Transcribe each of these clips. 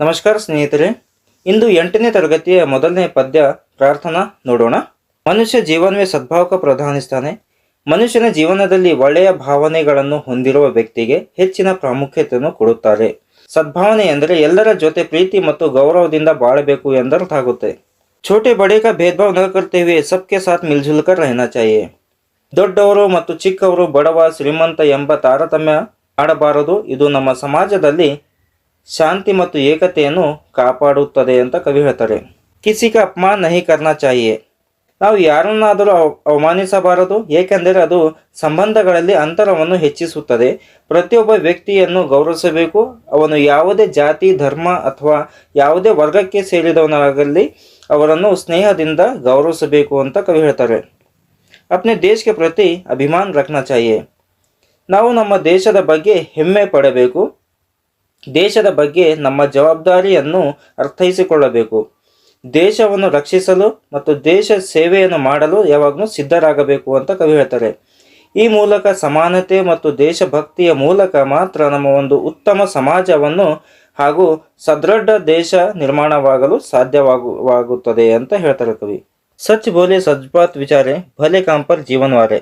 ನಮಸ್ಕಾರ ಸ್ನೇಹಿತರೆ, ಇಂದು ಎಂಟನೇ ತರಗತಿಯ ಮೊದಲನೇ ಪದ್ಯ ಪ್ರಾರ್ಥನಾ ನೋಡೋಣ. ಮನುಷ್ಯ ಜೀವನವೇ ಸದ್ಭಾವಕ ಪ್ರಧಾನಿಸ್ತಾನೆ ಮನುಷ್ಯನ ಜೀವನದಲ್ಲಿ ಒಳ್ಳೆಯ ಭಾವನೆಗಳನ್ನು ಹೊಂದಿರುವ ವ್ಯಕ್ತಿಗೆ ಹೆಚ್ಚಿನ ಪ್ರಾಮುಖ್ಯತೆಯನ್ನು ಕೊಡುತ್ತಾರೆ. ಸದ್ಭಾವನೆ ಎಂದರೆ ಎಲ್ಲರ ಜೊತೆ ಪ್ರೀತಿ ಮತ್ತು ಗೌರವದಿಂದ ಬಾಳಬೇಕು ಎಂದರ್ಥಾಗುತ್ತೆ. ಛೋಟೆ ಬಡೇಕ ಭೇದಭಾವ ನ ಕರ್ತೇವೆ ಸಬ್ಕೆ ಸಾಥ್ ಮಿಲ್ಜುಲ್ಕರ್ ರಹನಾ ಚಾಹಿಯೆ ದೊಡ್ಡವರು ಮತ್ತು ಚಿಕ್ಕವರು ಬಡವ ಶ್ರೀಮಂತ ಎಂಬ ತಾರತಮ್ಯ ಆಡಬಾರದು. ಇದು ನಮ್ಮ ಸಮಾಜದಲ್ಲಿ ಶಾಂತಿ ಮತ್ತು ಏಕತೆಯನ್ನು ಕಾಪಾಡುತ್ತದೆ ಅಂತ ಕವಿ ಹೇಳ್ತಾರೆ. ಕಿಸಿಕ ಅಪಮಾನ ನಹಿ ಕರ್ನ ಚಾಯಿಯೇ ನಾವು ಯಾರನ್ನಾದರೂ ಅವಮಾನಿಸಬಾರದು, ಏಕೆಂದರೆ ಅದು ಸಂಬಂಧಗಳಲ್ಲಿ ಅಂತರವನ್ನು ಹೆಚ್ಚಿಸುತ್ತದೆ. ಪ್ರತಿಯೊಬ್ಬ ವ್ಯಕ್ತಿಯನ್ನು ಗೌರವಿಸಬೇಕು. ಅವನು ಯಾವುದೇ ಜಾತಿ, ಧರ್ಮ ಅಥವಾ ಯಾವುದೇ ವರ್ಗಕ್ಕೆ ಸೇರಿದವನಾಗಲಿ ಅವರನ್ನು ಸ್ನೇಹದಿಂದ ಗೌರವಿಸಬೇಕು ಅಂತ ಕವಿ ಹೇಳ್ತಾರೆ. ಅಪ್ನೆ ದೇಶಕ್ಕೆ ಪ್ರತಿ ಅಭಿಮಾನ ರಕ್ನ ಚಾಹಿಯೇ. ನಾವು ನಮ್ಮ ದೇಶದ ಬಗ್ಗೆ ಹೆಮ್ಮೆ ಪಡಬೇಕು. ದೇಶದ ಬಗ್ಗೆ ನಮ್ಮ ಜವಾಬ್ದಾರಿಯನ್ನು ಅರ್ಥೈಸಿಕೊಳ್ಳಬೇಕು. ದೇಶವನ್ನು ರಕ್ಷಿಸಲು ಮತ್ತು ದೇಶ ಸೇವೆಯನ್ನು ಮಾಡಲು ಯಾವಾಗಲೂ ಸಿದ್ಧರಾಗಬೇಕು ಅಂತ ಕವಿ ಹೇಳ್ತಾರೆ. ಈ ಮೂಲಕ ಸಮಾನತೆ ಮತ್ತು ದೇಶಭಕ್ತಿಯ ಮೂಲಕ ಮಾತ್ರ ನಮ್ಮ ಒಂದು ಉತ್ತಮ ಸಮಾಜವನ್ನು ಹಾಗೂ ಸದೃಢ ದೇಶ ನಿರ್ಮಾಣವಾಗಲು ಸಾಧ್ಯವಾಗುವಾಗುತ್ತದೆ ಅಂತ ಹೇಳ್ತಾರೆ ಕವಿ. ಸಚ್ ಬೋಲೆ ಸಜ್ಬಾತ್ ವಿಚಾರೆ, ಭಲೆ ಕಾಂಪರ್ ಜೀವನವಾರೆ.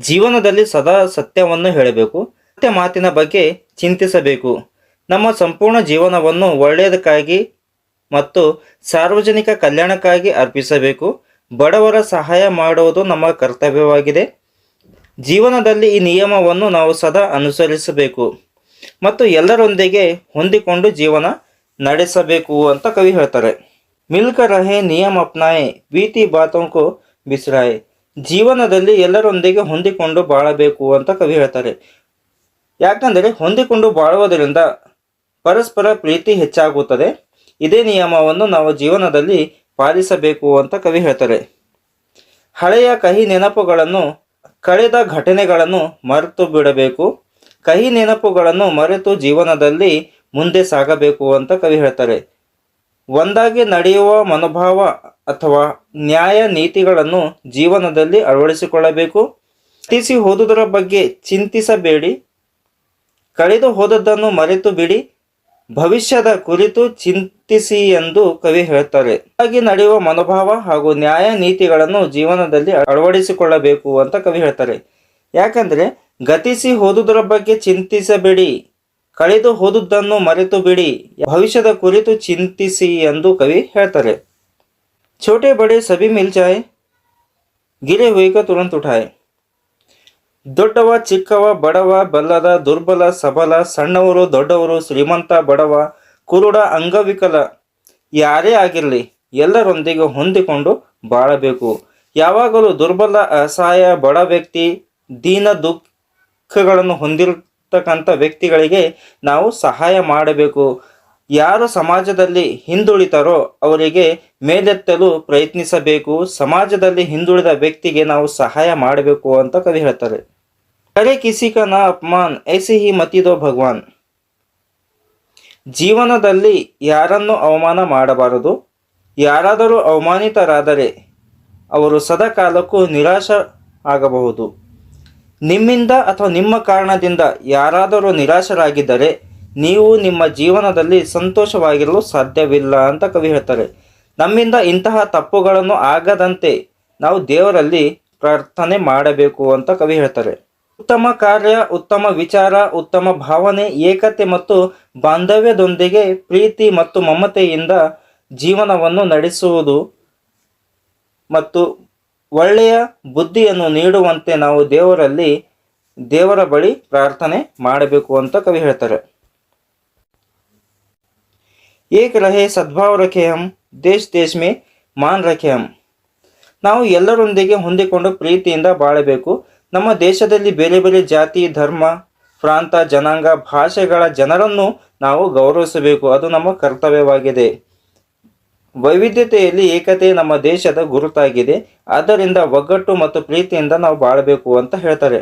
ಜೀವನದಲ್ಲಿ ಸದಾ ಸತ್ಯವನ್ನು ಹೇಳಬೇಕು, ಸತ್ಯ ಮಾತಿನ ಬಗ್ಗೆ ಚಿಂತಿಸಬೇಕು. ನಮ್ಮ ಸಂಪೂರ್ಣ ಜೀವನವನ್ನು ಒಳ್ಳೆಯದಕ್ಕಾಗಿ ಮತ್ತು ಸಾರ್ವಜನಿಕ ಕಲ್ಯಾಣಕ್ಕಾಗಿ ಅರ್ಪಿಸಬೇಕು. ಬಡವರ ಸಹಾಯ ಮಾಡುವುದು ನಮ್ಮ ಕರ್ತವ್ಯವಾಗಿದೆ. ಜೀವನದಲ್ಲಿ ಈ ನಿಯಮವನ್ನು ನಾವು ಸದಾ ಅನುಸರಿಸಬೇಕು ಮತ್ತು ಎಲ್ಲರೊಂದಿಗೆ ಹೊಂದಿಕೊಂಡು ಜೀವನ ನಡೆಸಬೇಕು ಅಂತ ಕವಿ ಹೇಳ್ತಾರೆ. ಮಿಲ್ಕ ರಹೆ ನಿಯಮ ಅಪ್ನಾಯೆ ಪ್ರೀತಿ ಬಾತಂಕು ಬಿಸ್ರಾಯೆ. ಜೀವನದಲ್ಲಿ ಎಲ್ಲರೊಂದಿಗೆ ಹೊಂದಿಕೊಂಡು ಬಾಳಬೇಕು ಅಂತ ಕವಿ ಹೇಳ್ತಾರೆ. ಯಾಕಂದರೆ, ಹೊಂದಿಕೊಂಡು ಬಾಳುವುದರಿಂದ ಪರಸ್ಪರ ಪ್ರೀತಿ ಹೆಚ್ಚಾಗುತ್ತದೆ. ಇದೇ ನಿಯಮವನ್ನು ನಾವು ಜೀವನದಲ್ಲಿ ಪಾಲಿಸಬೇಕು ಅಂತ ಕವಿ ಹೇಳ್ತಾರೆ. ಹಳೆಯ ಕಹಿ ನೆನಪುಗಳನ್ನು, ಕಳೆದ ಘಟನೆಗಳನ್ನು ಮರೆತು ಬಿಡಬೇಕು. ಕಹಿ ನೆನಪುಗಳನ್ನು ಮರೆತು ಜೀವನದಲ್ಲಿ ಮುಂದೆ ಸಾಗಬೇಕು ಅಂತ ಕವಿ ಹೇಳ್ತಾರೆ. ಒಂದಾಗಿ ನಡೆಯುವ ಮನೋಭಾವ ಅಥವಾ ನ್ಯಾಯ ನೀತಿಗಳನ್ನು ಜೀವನದಲ್ಲಿ ಅಳವಡಿಸಿಕೊಳ್ಳಬೇಕು. ತಿಸಿ ಹೋದುದರ ಬಗ್ಗೆ ಚಿಂತಿಸಬೇಡಿ. ಕಳೆದು ಹೋದದ್ದನ್ನು ಮರೆತು ಬಿಡಿ. ಭವಿಷ್ಯದ ಕುರಿತು ಚಿಂತಿಸಿ ಎಂದು ಕವಿ ಹೇಳ್ತಾರೆ. ಹಾಗೆ ನಡೆಯುವ ಮನೋಭಾವ ಹಾಗೂ ನ್ಯಾಯ ನೀತಿಗಳನ್ನು ಜೀವನದಲ್ಲಿ ಅಳವಡಿಸಿಕೊಳ್ಳಬೇಕು ಅಂತ ಕವಿ ಹೇಳ್ತಾರೆ. ಯಾಕಂದ್ರೆ ಗತಿಸಿ ಹೋದುದರ ಬಗ್ಗೆ ಚಿಂತಿಸಬೇಡಿ, ಕಳೆದು ಹೋದುದನ್ನು ಮರೆತು ಬಿಡಿ ಭವಿಷ್ಯದ ಕುರಿತು ಚಿಂತಿಸಿ ಎಂದು ಕವಿ ಹೇಳ್ತಾರೆ. ಛೋಟೆ ಬಡೆ ಸಭಿ ಮಿಲ್ಜಾಯ್, ಗಿರೆ ಹುಯಿಗ ತುರಂತುಠಾಯ್. ದೊಡ್ಡವ, ಚಿಕ್ಕವ, ಬಡವ, ಬಲ್ಲದ, ದುರ್ಬಲ, ಸಬಲ, ಸಣ್ಣವರು, ದೊಡ್ಡವರು, ಶ್ರೀಮಂತ, ಬಡವ, ಕುರುಡ, ಅಂಗವಿಕಲ ಯಾರೇ ಆಗಿರಲಿ ಎಲ್ಲರೊಂದಿಗೆ ಹೊಂದಿಕೊಂಡು ಬಾಳಬೇಕು. ಯಾವಾಗಲೂ ದುರ್ಬಲ, ಅಸಹಾಯ, ಬಡ ವ್ಯಕ್ತಿ, ದೀನ ದುಃಖಗಳನ್ನು ಹೊಂದಿರತಕ್ಕಂಥ ವ್ಯಕ್ತಿಗಳಿಗೆ ನಾವು ಸಹಾಯ ಮಾಡಬೇಕು. ಯಾರು ಸಮಾಜದಲ್ಲಿ ಹಿಂದುಳಿತಾರೋ ಅವರಿಗೆ ಮೇಲೆತ್ತಲು ಪ್ರಯತ್ನಿಸಬೇಕು. ಸಮಾಜದಲ್ಲಿ ಹಿಂದುಳಿದ ವ್ಯಕ್ತಿಗೆ ನಾವು ಸಹಾಯ ಮಾಡಬೇಕು ಅಂತ ಕವಿ ಹೇಳ್ತಾರೆ. ಕರೆ ಕಿಸಿಕ ನ ಅಪಮಾನ್ ಐಸಿ ಹಿ ಮತಿದೋ ಭಗವಾನ್. ಜೀವನದಲ್ಲಿ ಯಾರನ್ನು ಅವಮಾನ ಮಾಡಬಾರದು? ಯಾರಾದರೂ ಅವಮಾನಿತರಾದರೆ ಅವರು ಸದಾಕಾಲಕ್ಕೂ ನಿರಾಶ ಆಗಬಹುದು. ನಿಮ್ಮಿಂದ ಅಥವಾ ನಿಮ್ಮ ಕಾರಣದಿಂದ ಯಾರಾದರೂ ನಿರಾಶರಾಗಿದ್ದರೆ ನೀವು ನಿಮ್ಮ ಜೀವನದಲ್ಲಿ ಸಂತೋಷವಾಗಿರಲು ಸಾಧ್ಯವಿಲ್ಲ ಅಂತ ಕವಿ ಹೇಳ್ತಾರೆ. ನಮ್ಮಿಂದ ಇಂತಹ ತಪ್ಪುಗಳನ್ನು ಆಗದಂತೆ ನಾವು ದೇವರಲ್ಲಿ ಪ್ರಾರ್ಥನೆ ಮಾಡಬೇಕು ಅಂತ ಕವಿ ಹೇಳ್ತಾರೆ. ಉತ್ತಮ ಕಾರ್ಯ, ಉತ್ತಮ ವಿಚಾರ, ಉತ್ತಮ ಭಾವನೆ, ಏಕತೆ ಮತ್ತು ಬಾಂಧವ್ಯದೊಂದಿಗೆ ಪ್ರೀತಿ ಮತ್ತು ಮಮತೆಯಿಂದ ಜೀವನವನ್ನು ನಡೆಸುವುದು ಮತ್ತು ಒಳ್ಳೆಯ ಬುದ್ಧಿಯನ್ನು ನೀಡುವಂತೆ ನಾವು ದೇವರಲ್ಲಿ ದೇವರ ಬಳಿ ಪ್ರಾರ್ಥನೆ ಮಾಡಬೇಕು ಅಂತ ಕವಿ ಹೇಳ್ತಾರೆ. ಏಕ ರಹೆ ಸದ್ಭಾವ ರಖೆ ಹಮ್ ದೇಶ್ ದೇಶ್ ಮೇ ಮಾನ್ ರಖೆ ಹಮ್ ನಾವು ಎಲ್ಲರೊಂದಿಗೆ ಹೊಂದಿಕೊಂಡು ಪ್ರೀತಿಯಿಂದ ಬಾಳಬೇಕು. ನಮ್ಮ ದೇಶದಲ್ಲಿ ಬೇರೆ ಬೇರೆ ಜಾತಿ, ಧರ್ಮ, ಪ್ರಾಂತ, ಜನಾಂಗ, ಭಾಷೆಗಳ ಜನರನ್ನು ನಾವು ಗೌರವಿಸಬೇಕು. ಅದು ನಮ್ಮ ಕರ್ತವ್ಯವಾಗಿದೆ. ವೈವಿಧ್ಯತೆಯಲ್ಲಿ ಏಕತೆ ನಮ್ಮ ದೇಶದ ಗುರುತಾಗಿದೆ. ಆದ್ದರಿಂದ ಒಗ್ಗಟ್ಟು ಮತ್ತು ಪ್ರೀತಿಯಿಂದ ನಾವು ಬಾಳಬೇಕು ಅಂತ ಹೇಳ್ತಾರೆ.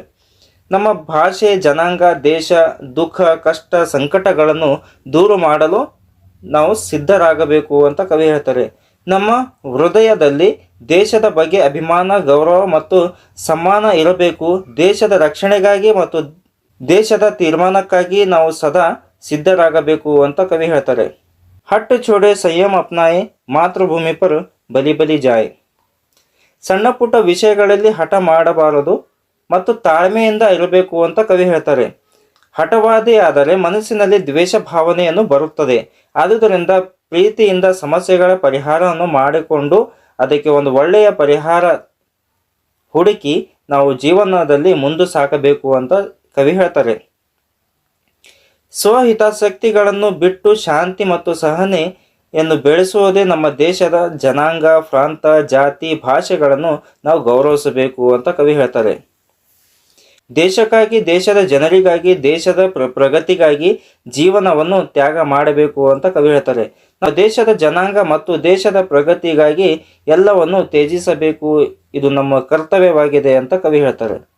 ನಮ್ಮ ಭಾಷೆ, ಜನಾಂಗ, ದೇಶ, ದುಃಖ, ಕಷ್ಟ, ಸಂಕಟಗಳನ್ನು ದೂರ ಮಾಡಲು ನಾವು ಸಿದ್ಧರಾಗಬೇಕು ಅಂತ ಕವಿ ಹೇಳ್ತಾರೆ. ನಮ್ಮ ಹೃದಯದಲ್ಲಿ ದೇಶದ ಬಗ್ಗೆ ಅಭಿಮಾನ, ಗೌರವ ಮತ್ತು ಸಮ್ಮಾನ ಇರಬೇಕು. ದೇಶದ ರಕ್ಷಣೆಗಾಗಿ ಮತ್ತು ದೇಶದ ತೀರ್ಮಾನಕ್ಕಾಗಿ ನಾವು ಸದಾ ಸಿದ್ಧರಾಗಬೇಕು ಅಂತ ಕವಿ ಹೇಳ್ತಾರೆ. ಹಟ್ಟು ಚೋಡೆ ಸಂಯಮ ಅಪ್ನಾಯೆ, ಮಾತೃಭೂಮಿ ಪರ್ ಬಲಿ ಬಲಿ ಜಾಯ್. ಸಣ್ಣ ಪುಟ್ಟ ವಿಷಯಗಳಲ್ಲಿ ಹಠ ಮಾಡಬಾರದು ಮತ್ತು ತಾಳ್ಮೆಯಿಂದ ಇರಬೇಕು ಅಂತ ಕವಿ ಹೇಳ್ತಾರೆ. ಹಠವಾದಿ ಆದರೆ ಮನಸ್ಸಿನಲ್ಲಿ ದ್ವೇಷ ಭಾವನೆಯನ್ನು ಬರುತ್ತದೆ. ಆದುದರಿಂದ ಪ್ರೀತಿಯಿಂದ ಸಮಸ್ಯೆಗಳ ಪರಿಹಾರವನ್ನು ಮಾಡಿಕೊಂಡು ಅದಕ್ಕೆ ಒಂದು ಒಳ್ಳೆಯ ಪರಿಹಾರ ಹುಡುಕಿ ನಾವು ಜೀವನದಲ್ಲಿ ಮುಂದೆ ಸಾಕಬೇಕು ಅಂತ ಕವಿ ಹೇಳ್ತಾರೆ. ಸ್ವಹಿತಾಸಕ್ತಿಗಳನ್ನು ಬಿಟ್ಟು ಶಾಂತಿ ಮತ್ತು ಸಹನೆ ಎಂದು ಬೆಳೆಸುವುದೇ ನಮ್ಮ ದೇಶದ ಜನಾಂಗ, ಪ್ರಾಂತ, ಜಾತಿ, ಭಾಷೆಗಳನ್ನು ನಾವು ಗೌರವಿಸಬೇಕು ಅಂತ ಕವಿ ಹೇಳ್ತಾರೆ. ದೇಶಕ್ಕಾಗಿ, ದೇಶದ ಜನರಿಗಾಗಿ, ದೇಶದ ಪ್ರ, ಪ್ರಗತಿಗಾಗಿ ಜೀವನವನ್ನು ತ್ಯಾಗ ಮಾಡಬೇಕು ಅಂತ ಕವಿ ಹೇಳ್ತಾರೆ. ನಾವು ದೇಶದ ಜನಾಂಗ ಮತ್ತು ದೇಶದ ಪ್ರಗತಿಗಾಗಿ ಎಲ್ಲವನ್ನು ತ್ಯಜಿಸಬೇಕು. ಇದು ನಮ್ಮ ಕರ್ತವ್ಯವಾಗಿದೆ ಅಂತ ಕವಿ ಹೇಳ್ತಾರೆ.